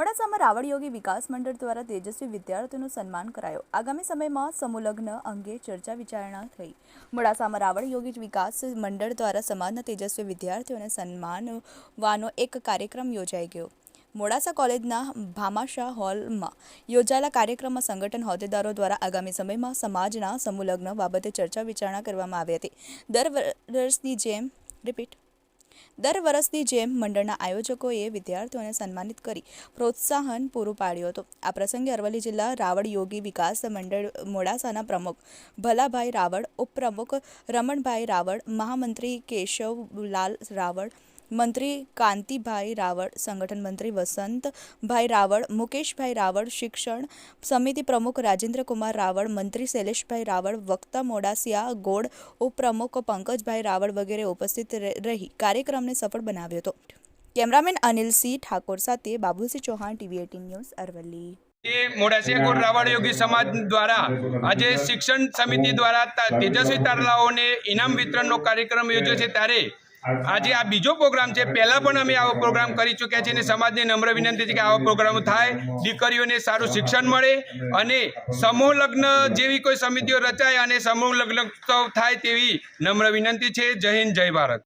મોડાસામાં રાવળ યોગી વિકાસ મંડળ દ્વારા તેજસ્વી વિદ્યાર્થીઓનું સન્માન કરાયો. આગામી સમયમાં સમૂહલગ્ન અંગે ચર્ચા વિચારણા થઈ. મોડાસામાં રાવળ યોગી વિકાસ મંડળ દ્વારા સમાજના તેજસ્વી વિદ્યાર્થીઓને સન્માનવાનો એક કાર્યક્રમ યોજાઈ ગયો. મોડાસા કોલેજના ભામાશા હોલમાં યોજાયેલા કાર્યક્રમમાં સંગઠન હોદ્દેદારો દ્વારા આગામી સમયમાં સમાજના સમૂહલગ્ન બાબતે ચર્ચા વિચારણા કરવામાં આવી હતી. દર વર્ષની જેમ, રિપીટ. દર વર્ષની જેમ મંડળના આયોજકોએ વિદ્યાર્થીઓને સન્માનિત કરી પ્રોત્સાહન પૂરું પાડ્યું હતું. આ પ્રસંગે અરવલ્લી જિલ્લા રાવળ યોગી વિકાસ મંડળ મોડાસાના પ્રમુખ ભલાભાઈ રાવળ, ઉપપ્રમુખ રમણભાઈ રાવળ, મહામંત્રી કેશવલાલ રાવળ મંત્રી કાંતિભાઈ રાવળ, સંગઠન મંત્રી વસંતભાઈ રાવળ, મુકેશભાઈ રાવળ, શિક્ષણ સમિતિ પ્રમુખ રાજેન્દ્રકુમાર રાવળ, મંત્રી શૈલેષભાઈ રાવળ, વક્તા મોડાસિયા ગોળ, ઉપપ્રમુખ પંકજભાઈ રાવળ વગેરે ઉપસ્થિત રહે- કાર્યક્રમને સફળ બનાવ્યો હતો. કેમેરામેન અનિલ સિંહ ઠાકોર સાથે Babusinh Chauhan, TV eighteen news, Aravalli. Modasiya Kot Raval Yogi સમાજ દ્વારા આજે શિક્ષણ સમિતિ દ્વારા તેજસ્વી તારલાઓને ઇનામ વિતરણનો કાર્યક્રમ યોજ્યો છે. ત્યારે આજે આ બીજો પ્રોગ્રામ છે. પહેલાં પણ અમે આવો પ્રોગ્રામ કરી ચૂક્યા છીએ અને સમાજને નમ્ર વિનંતી છે કે આવા પ્રોગ્રામો થાય. દીકરીઓને સારું શિક્ષણ મળે અને સમૂહ લગ્ન જેવી કોઈ સમિતિઓ રચાય અને સમૂહ લગ્ન થાય તેવી નમ્ર વિનંતી છે. જય હિન્દ, જય ભારત.